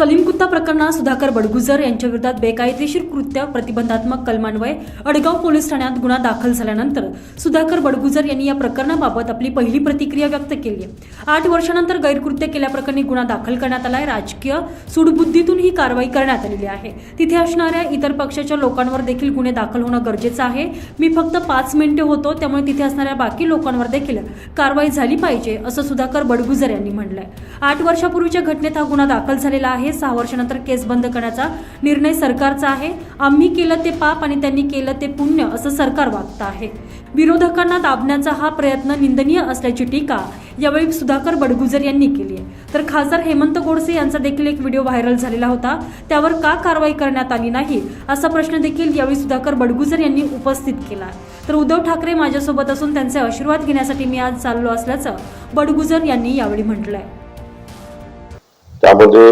सलीम कुत्ता प्रकरणात सुधाकर बडगुजर यांच्या विरोधात बेकायदेशीर कृत्य प्रतिबंधात्मक कलमान्वये अडगाव पोलीस ठाण्यात गुन्हा दाखल झाल्यानंतर सुधाकर बडगुजर यांनी या प्रकरणाबाबत आपली पहिली प्रतिक्रिया व्यक्त केली आहे. आठ वर्षानंतर गैरकृत्य केल्याप्रकरणी गुन्हा दाखल करण्यात आलाय. राजकीय सुडबुद्धीतून ही कारवाई करण्यात आलेली आहे. तिथे असणाऱ्या इतर पक्षाच्या लोकांवर देखील गुन्हे दाखल होणं गरजेचं आहे. मी फक्त पाच मिनिटे होतो त्यामुळे तिथे असणाऱ्या बाकी लोकांवर देखील कारवाई झाली पाहिजे असं सुधाकर बडगुजर यांनी म्हटलंय आठ वर्षापूर्वीच्या घटनेत हा गुन्हा दाखल झालेला आहे. सहा वर्षानंतर केस बंद करण्याचा निर्णय सरकारचा आहे. आम्ही केलं ते पाप आणि त्यांनी केलं ते पुण्य असं सरकार वागतं आहे. विरोधकांना दाबण्याचा हा प्रयत्न निंदनीय असल्याची टीका यावेळी सुधाकर बडगुजर यांनी केली आहे. तर खासदार हेमंत गोडसे यांचा देखील एक व्हिडिओ व्हायरल झालेला होता. त्यावर का कारवाई करण्यात आली नाही असा प्रश्न देखील यावेळी सुधाकर बडगुजर यांनी उपस्थित केला. तर उद्धव ठाकरे माझ्यासोबत असून त्यांचे आशीर्वाद घेण्यासाठी मी आज चाललो असल्याचं बडगुजर यांनी यावेळी म्हटलंय. त्यामध्ये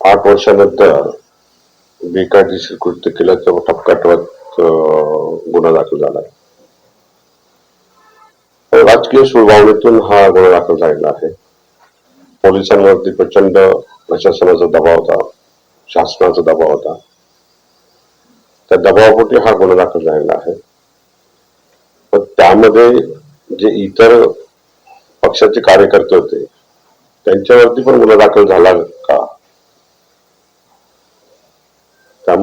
आठ वर्षानंतर बेकायदेशीर कृत्य केल्याचा ठपकाटवत गुन्हा दाखल झाला. आहे राजकीय सुळवावणीतून हा गुन्हा दाखल झालेला आहे. पोलिसांवरती प्रचंड प्रशासनाचा दबाव होता शासनाचा दबाव होता. त्या दबावापोटी हा गुन्हा दाखल झालेला आहे. पण त्यामध्ये जे इतर पक्षाचे कार्यकर्ते होते त्यांच्यावरती पण गुन्हा दाखल झाला का?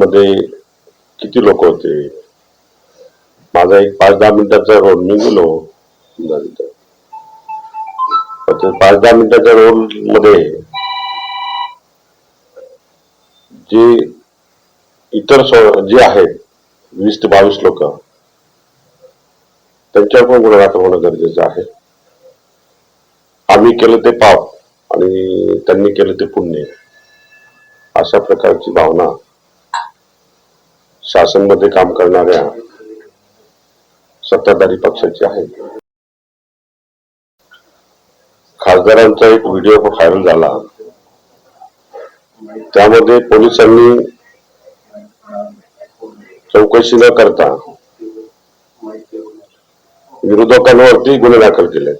मध्ये किती लोक होते? माझा एक पाच दहा मिनिटाचा हो. रोल मी पाच दहा मिनिटाच्या रोलमध्ये जे इतर जे आहेत वीस ते बावीस लोक त्यांच्यावर पण गुन्हा होणं गरजेचं आहे. आम्ही केलं ते पाप आणि त्यांनी केलं ते पुण्य. अशा प्रकारची भावना शासनमध्ये काम करणाऱ्या सत्ताधारी पक्षाची आहे खासदारांचा एक व्हिडिओ व्हायरल झाला. त्यामध्ये पोलिसांनी चौकशी न करता विरोधकांवरती गुन्हे दाखल केले.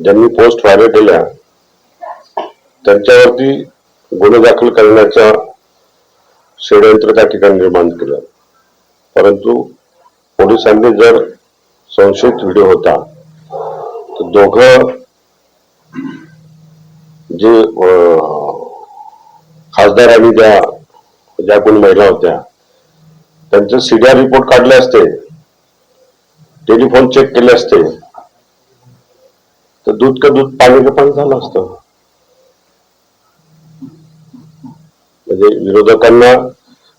ज्यांनी पोस्ट व्हायरल केल्या त्यांच्यावरती गुन्हे दाखल करण्याचा षडयंत्र त्या ठिकाणी निर्माण केलं. परंतु पोलिसांनी जर संशयित व्हिडिओ होता तर दोघं जे खासदारांनी खासदार आणि त्या ज्या कोणी महिला होत्या त्यांचे सीडीआर रिपोर्ट काढले असते टेलिफोन चेक केले असते तर दूध का दूध पाणी का पाणी झालं असतं. म्हणजे विरोधकांना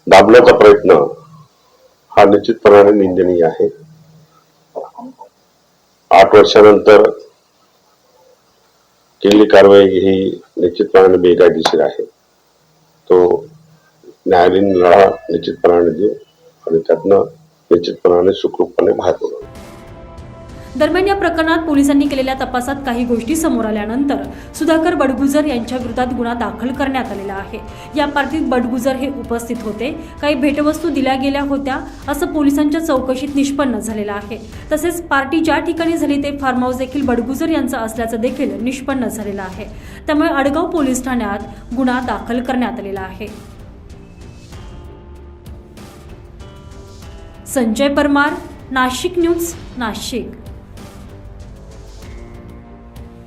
दाबण्याचा प्रयत्न हा निश्चितपणाने निंदनीय आहे. आठ वर्षानंतर केलेली कारवाई ही निश्चितपणाने बेकायदेशीर आहे. तो न्यायालयीन लढा निश्चितपणाने देऊ आणि त्यातनं निश्चितपणाने सुखरूपपणे बाहेर पडू. दरम्यान या प्रकरणात पोलिसांनी केलेल्या तपासात काही गोष्टी समोर आल्यानंतर सुधाकर बडगुजर यांच्या विरोधात गुन्हा दाखल करण्यात आलेला आहे. या पार्टीत बडगुजर हे उपस्थित होते. काही भेटवस्तू दिल्या गेल्या होत्या असं पोलिसांच्या चौकशीत निष्पन्न झालेलं आहे. तसेच पार्टी ज्या ठिकाणी झाली ते फार्म हाऊस देखील बडगुजर यांचं असल्याचं देखील निष्पन्न झालेलं आहे. त्यामुळे अडगाव पोलीस ठाण्यात गुन्हा दाखल करण्यात आलेला आहे. संजय परमार नाशिक न्यूज नाशिक.